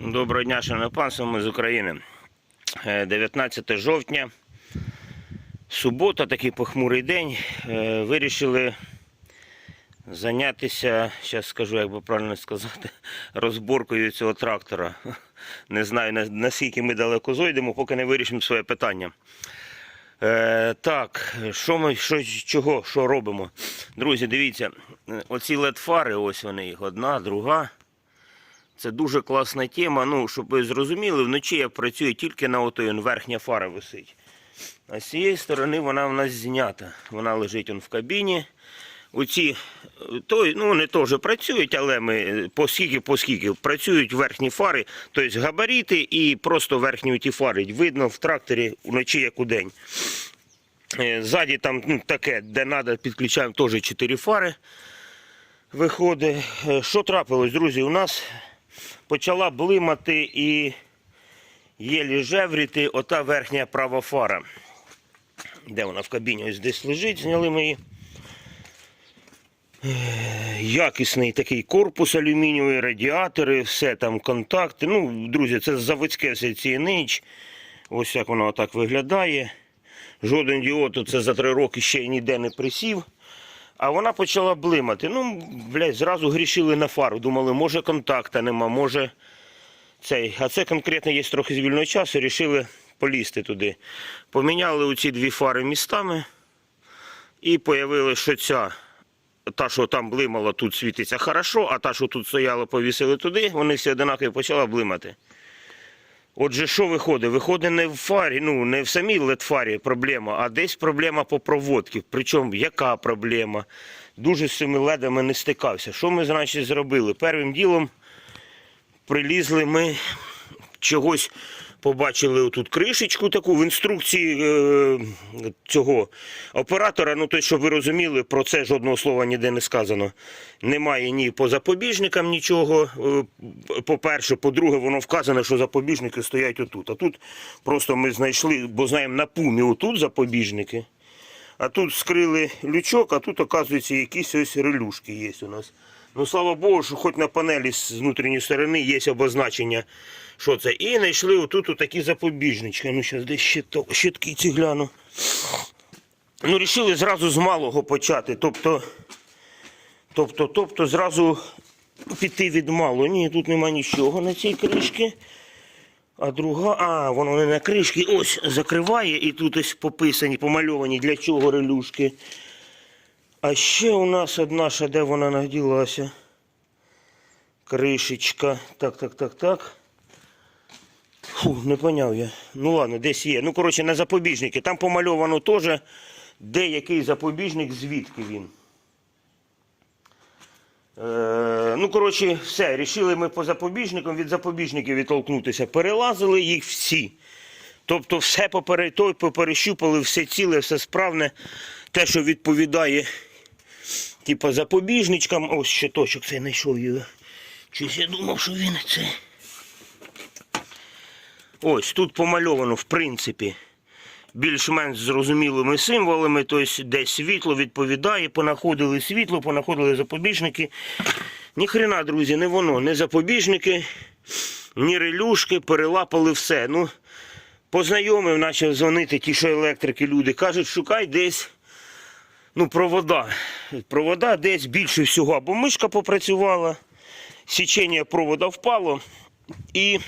Доброго дня, шановне панство, ми з України. Е, 19 жовтня, субота, такий похмурий день. Е, Вирішили зайнятися, зараз скажу, як би правильно сказати, розборкою цього трактора. Не знаю, наскільки ми далеко зойдемо, поки не вирішимо своє питання. Е, так, що ми що, чого, що робимо? Друзі, дивіться, е, оці LED-фари, ось вони їх, одна, друга. Це дуже класна тема. Ну, щоб ви зрозуміли, вночі я працюю тільки на отої верхня фара висить. А з цієї сторони вона в нас знята. Вона лежить он в кабіні. Оці, той, ну вони теж працюють, але ми е, поскільки, поскільки працюють верхні фари, тобто габарити і просто верхні ті фари. Видно в тракторі вночі як у день. Е, Ззаді там ну, таке, де треба, підключаємо теж 4 фари. Виходить. Е, Що трапилось, друзі? У нас почала блимати і єлі жевріти ота верхня права фара. Де вона в кабіні ось десь лежить, зняли ми її. Якісний такий корпус алюмінієвий, радіатори, все там контакти. Ну, друзі, це заводське все CNH. Ось як воно так виглядає. Жоден діод це за три роки ще ніде не присів. А вона почала блимати. Ну, блядь, зразу грішили на фару. Думали, може контакта нема, може цей. А це конкретно є трохи з вільного часу, рішили полізти туди. Поміняли оці дві фари містами і появили, що ця. Та, що там блимала, тут світиться хорошо, а та, що тут стояла, повісили туди, вони всі одинакові почала блимати. Отже, що виходить? Виходить не в фарі, ну не в самій LED-фарі проблема, а десь проблема по проводці. Причому яка проблема? Дуже з цими ледами не стикався. Що ми, значить, зробили? Первим ділом прилізли ми чогось. Побачили тут кришечку таку в інструкції е, цього оператора. Ну, то, щоб ви розуміли, про це жодного слова ніде не сказано. Немає ні по запобіжникам нічого. е, По-перше, по-друге, воно вказано, що запобіжники стоять отут. А тут просто ми знайшли, бо знаємо на пумі отут запобіжники. А тут скрили лючок, а тут, оказується, якісь ось релюшки є у нас. Ну, слава Богу, що хоч на панелі з внутрішньої сторони є обозначення, що це. І знайшли отут такі запобіжнички. Ну, зараз десь щито, щитки ці гляну. Ну, рішили зразу з малого почати. Тобто, тобто, тобто зразу піти від малого. Ні, тут нема нічого на цій кришці. А друга, а, воно не на кришці, ось закриває і тут ось пописані, помальовані, для чого релюшки. А ще у нас одна, ще де вона наділася. Кришечка. Так, так, так, так. Фу, не поняв я. Ну ладно, десь є. Ну, коротше, на запобіжники. Там помальовано теж, де який запобіжник, звідки він. Е, ну, коротше, все. Рішили ми по запобіжникам від запобіжників відтолкнутися. Перелазили їх всі. Тобто все попере, той поперещупали, все ціле, все справне. Те, що відповідає типу, запобіжничкам. Ось щиточок цей знайшов його. Щось я думав, що він це. Ось тут помальовано, в принципі, більш-менш зрозумілими символами, тобто де світло відповідає, понаходили світло, понаходили запобіжники. Ніхрена, друзі, не воно, не запобіжники, ні релюшки, перелапали все. Ну, познайомив, почав дзвонити ті, що електрики, люди. Кажуть, шукай десь ну, провода. Провода десь більше всього. Або мишка попрацювала, січення провода впало і.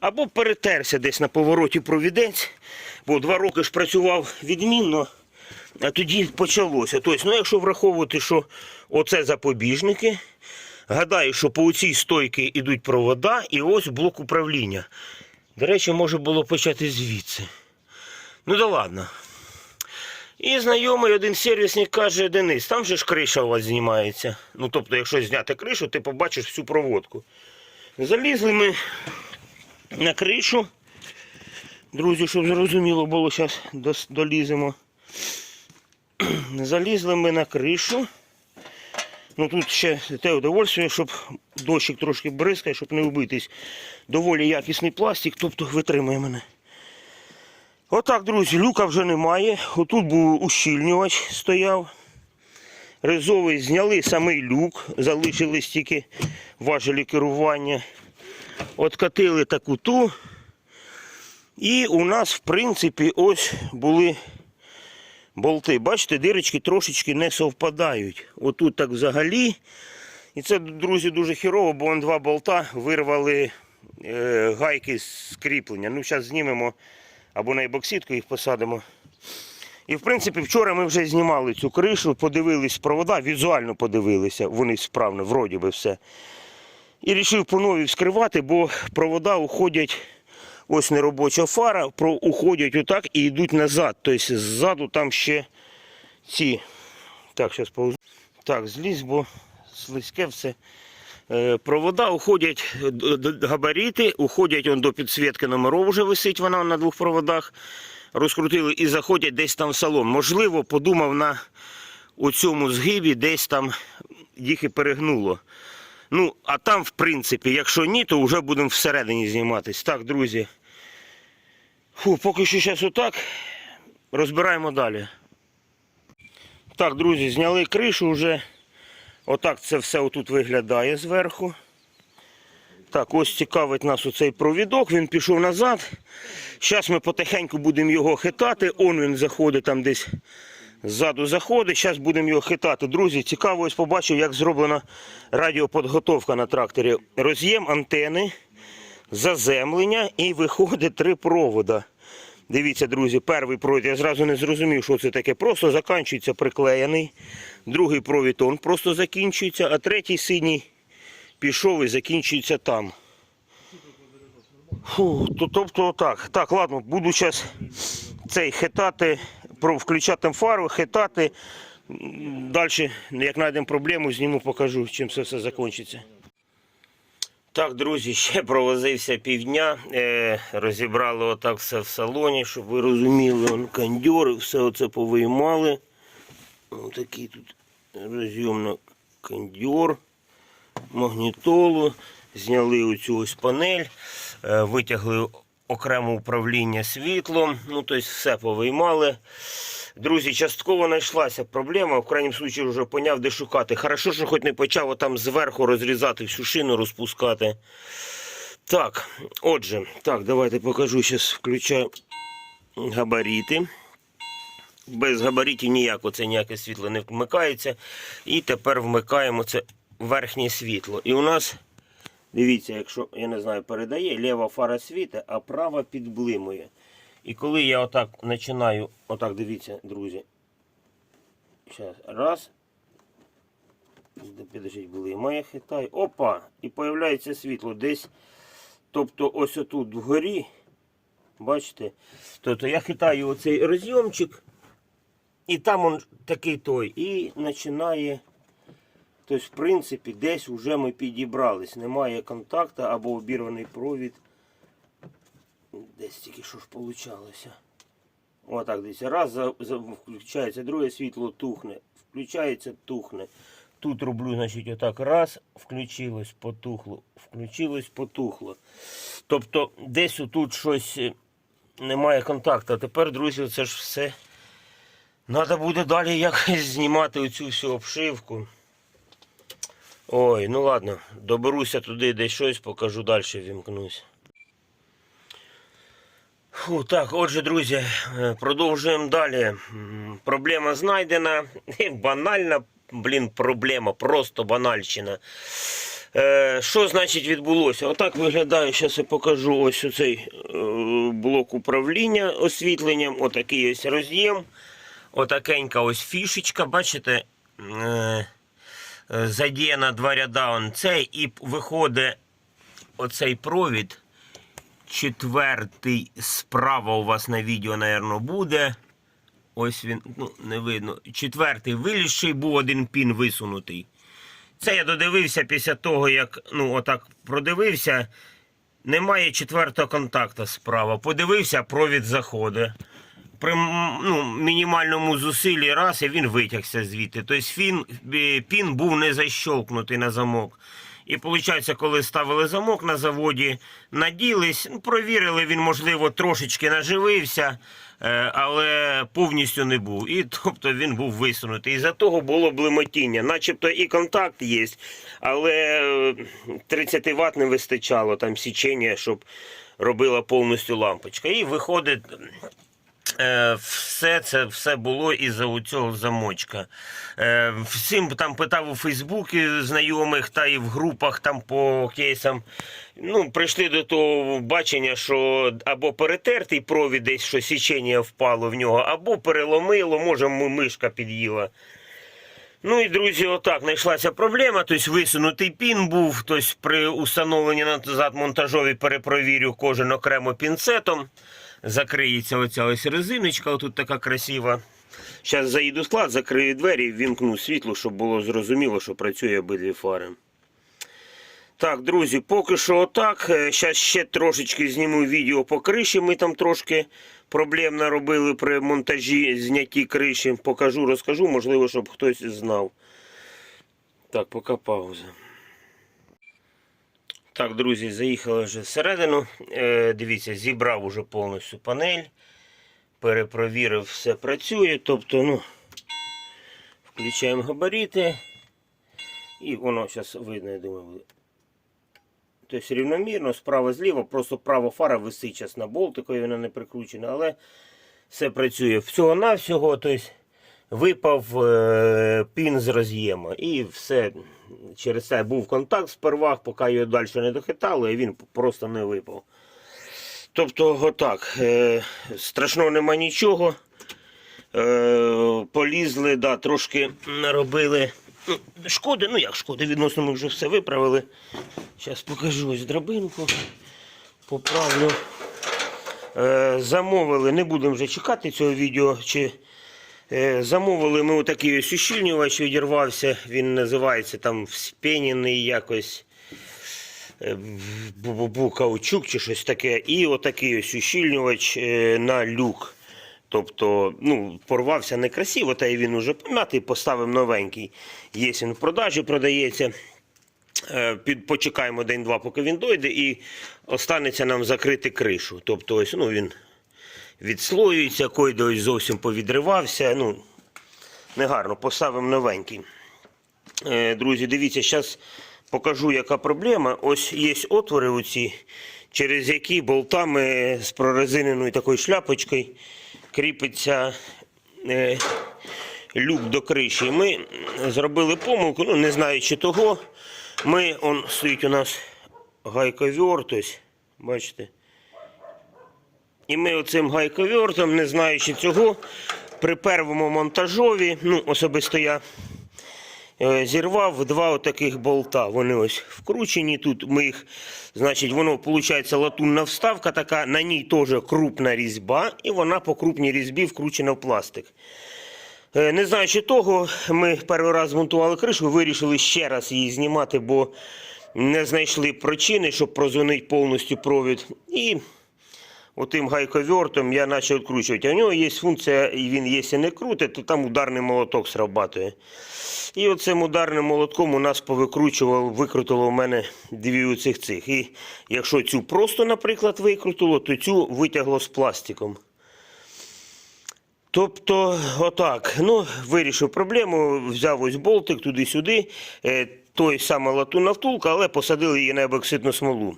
Або перетерся десь на повороті провідець, бо два роки ж працював відмінно, а тоді почалося. Тобто, ну, якщо враховувати, що оце запобіжники, гадаю, що по цій стойці йдуть провода і ось блок управління. До речі, може було почати звідси. Ну да ладно. І знайомий один сервісник каже, Денис, там же ж криша у вас знімається. Ну, тобто, якщо зняти кришу, ти побачиш всю проводку. Залізли ми на кришу. Друзі, щоб зрозуміло було, зараз доліземо. Залізли ми на кришу. Ну тут ще те удовольствие, щоб дощик трошки бризкає, щоб не вбитись. Доволі якісний пластик, тобто витримує мене. Отак, друзі, люка вже немає. Отут був ущільнювач стояв. Резовий зняли самий люк, залишились тільки важелі керування. Откатили таку ту. І у нас, в принципі, ось були болти. Бачите, дирочки трошечки не совпадають. Отут так взагалі. І це, друзі, дуже хірово, бо он два болта вирвали е, гайки з кріплення. Ну, зараз знімемо або на ебокситку їх посадимо. І в принципі, вчора ми вже знімали цю кришу, подивились провода, візуально подивилися, вони справно, вроді би все. І вирішив по новій вскривати, бо провода уходять, ось неробоча фара, уходять отак і йдуть назад. Тобто ззаду там ще ці. Так, зараз паузу. Так, злізь, бо слизьке все. Е, Провода уходять, е, габарити, уходять он до підсвітки номеров, вже висить вона на двох проводах. Розкрутили і заходять десь там в салон. Можливо, подумав на у цьому згибі, десь там їх і перегнуло. Ну, а там, в принципі, якщо ні, то вже будемо всередині зніматись. Так, друзі. Фу, поки що зараз отак. Розбираємо далі. Так, друзі, зняли кришу вже. Отак це все отут виглядає зверху. Так, ось цікавить нас оцей провідок, він пішов назад. Зараз ми потихеньку будемо його хитати. Он він заходить там десь ззаду заходить. Зараз будемо його хитати. Друзі, цікаво ось побачив, як зроблена радіоподготовка на тракторі. Роз'єм антени, заземлення і виходить три провода. Дивіться, друзі, перший провід, я зразу не зрозумів, що це таке. Просто закінчується приклеєний. Другий провід он просто закінчується, а третій синій пішов і закінчується там. Фу, то, тобто так. Так, ладно, буду зараз цей хитати, включати фару, хитати. Далі, як знайдемо проблему, зніму, покажу, чим це все закінчиться. Так, друзі, ще провозився півдня. Е, розібрали отак все в салоні, щоб ви розуміли, он кондьори, все оце повиймали. Отакий тут розйомно кондьор, магнітолу. Зняли оцю ось панель, е, витягли окреме управління світлом. Ну, тобто все повиймали. Друзі, частково знайшлася проблема. В крайньому случаї вже поняв, де шукати. Хорошо, що хоч не почав там зверху розрізати всю шину, розпускати. Так, отже, так, давайте покажу. Зараз включаю габарити. Без габаритів ніяк оце ніяке світло не вмикається. І тепер вмикаємо це верхнє світло. І у нас, дивіться, якщо я не знаю, передає, ліва фара світа, а права підблимує. І коли я отак починаю, отак дивіться, друзі. Зараз, раз. Підождіть, блимає, хитаю. Опа! І появляється світло десь. Тобто ось отут вгорі. Бачите? Тобто я хитаю оцей розйомчик. І там он такий той. І починає. Тобто, в принципі, десь вже ми підібрались. Немає контакту або обірваний провід. Десь тільки що ж получалося. Отак десь. Раз за, за, включається, друге світло тухне. Включається, тухне. Тут роблю, значить, отак. Раз, включилось, потухло. Включилось, потухло. Тобто десь отут щось е, немає контакту. А тепер, друзі, це ж все. Треба буде далі якось знімати оцю всю обшивку. Ой, ну ладно, доберуся туди, десь щось покажу далі, вімкнусь. Так, отже, друзі, е, продовжуємо далі. Проблема знайдена. Банальна, блін, проблема, просто банальщина. Е, що значить відбулося? Отак виглядає, зараз я покажу ось оцей е, блок управління освітленням, отакий ось роз'єм, отакенька ось фішечка, бачите, е, задіяна два ряда он і виходить оцей провід. Четвертий справа у вас на відео, напевно, буде. Ось він, ну, не видно. Четвертий вилізший був один пін висунутий. Це я додивився після того, як ну, отак продивився. Немає четвертого контакту справа. Подивився, провід заходить. При ну, мінімальному зусиллі раз і він витягся звідти. Тобто фін, е, пін був не защолкнутий на замок. І виходить, коли ставили замок на заводі, наділись, ну, провірили, він, можливо, трошечки наживився, е, але повністю не був. І тобто він був висунутий. І за того було блимотіння. Начебто і контакт є, але е, 30 Вт не вистачало там січення, щоб робила повністю лампочка. І виходить. Е, Все це все було із-за цього замочка. Е, Всім там питав у Фейсбуці знайомих та і в групах там по кейсам. Ну, прийшли до того бачення, що або перетертий провід десь, що січення впало в нього, або переломило, може мишка під'їла. Ну і друзі, отак знайшлася проблема. Тобто висунутий пін був. Тобто при установленні назад монтажові перепровірю кожен окремо пінцетом. Закриється оця ось резиночка, отут така красива. Зараз заїду склад, закрию двері, вімкну світло, щоб було зрозуміло, що працює обидві фари. Так, друзі, поки що отак. Зараз ще трошечки зніму відео по криші. Ми там трошки проблем наробили при монтажі знятті криші. Покажу, розкажу, можливо, щоб хтось знав. Так, поки пауза. Так, друзі, заїхали вже всередину. Е, дивіться, зібрав уже повністю панель. Перепровірив, все працює. Тобто, ну, включаємо габарити. І воно зараз видно, я думаю, буде. Тобто рівномірно, справа зліва, просто права фара висить зараз на болтику, і вона не прикручена, але все працює. Всього-навсього, тобто випав е, пін з роз'єма. І все. Через це був контакт сперва, поки його далі не дохитало, і він просто не випав. Тобто, отак. Е, страшного нема нічого. Е, полізли, да, трошки наробили. Ну, шкоди, ну як шкоди, відносно ми вже все виправили. Зараз покажу ось драбинку. Поправлю. Е, замовили, не будемо вже чекати цього відео. Чи, замовили ми отакий ось ущільнювач, відірвався. Він називається там вспенений якось. е, Бу-бу-бу, каучук чи щось таке. І отакий ось ущільнювач е, на люк. Тобто, ну, порвався некрасиво, та й він уже пом'ятий, поставив новенький. Є він в продажі, продається. Е, Під, почекаємо день-два, поки він дойде, і останеться нам закрити кришу. Тобто, ось, ну, він відслоюється, койде ось зовсім повідривався. Ну, негарно, поставимо новенький. Е, Друзі, дивіться, зараз покажу, яка проблема. Ось є отвори оці, через які болтами з прорезиненою такою шляпочкою кріпиться е, люк до криші. Ми зробили помилку, ну не знаючи того. Ми, он стоїть у нас гайковерт, ось, бачите. І ми оцим гайковертом, не знаючи цього, при першому монтажові, ну, особисто я е, зірвав два отаких болта. Вони ось вкручені тут. Ми їх, значить, воно виходить латунна вставка, така, на ній теж крупна різьба, і вона по крупній різьбі вкручена в пластик. Е, Не знаючи того, ми перший раз змонтували кришу, вирішили ще раз її знімати, бо не знайшли причини, щоб прозвонити повністю провід. І отим гайковертом я почав відкручувати. А в нього є функція, і він, якщо не крутить, то там ударний молоток срабатує. І оцим ударним молотком у нас повикручував, викрутило у мене дві оцих цих. І якщо цю просто, наприклад, викрутило, то цю витягло з пластиком. Тобто, отак. Ну, вирішив проблему, взяв ось болтик туди-сюди, е, той саме латунна втулка, але посадили її на ебоксидну смолу.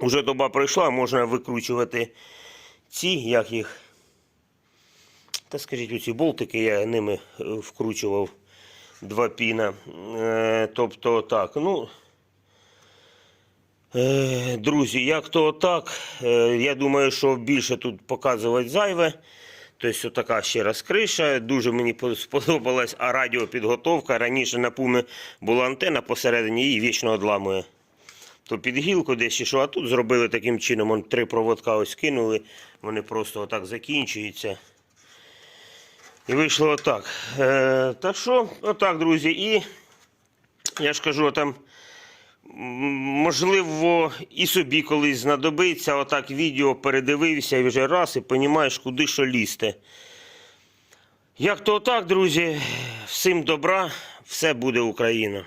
Уже доба пройшла, можна викручувати ці, як їх. Та скажіть, оці болтики я ними е, вкручував два піна. Е, тобто, так, ну. Е, Друзі, як то так, е, я думаю, що більше тут показувати зайве. Тобто, така ще раз криша. Дуже мені сподобалась а радіопідготовка. Раніше на пумі була антена посередині, її вічно одламує. То під гілку десь чи що, а тут зробили таким чином. Он три проводка ось кинули, вони просто отак закінчуються. І вийшло отак. Е, так що, отак, друзі. І я ж кажу, там. Можливо, і собі колись знадобиться, отак відео передивився і вже раз, і розумієш, куди що лізти. Як то отак, друзі, всім добра, все буде Україна.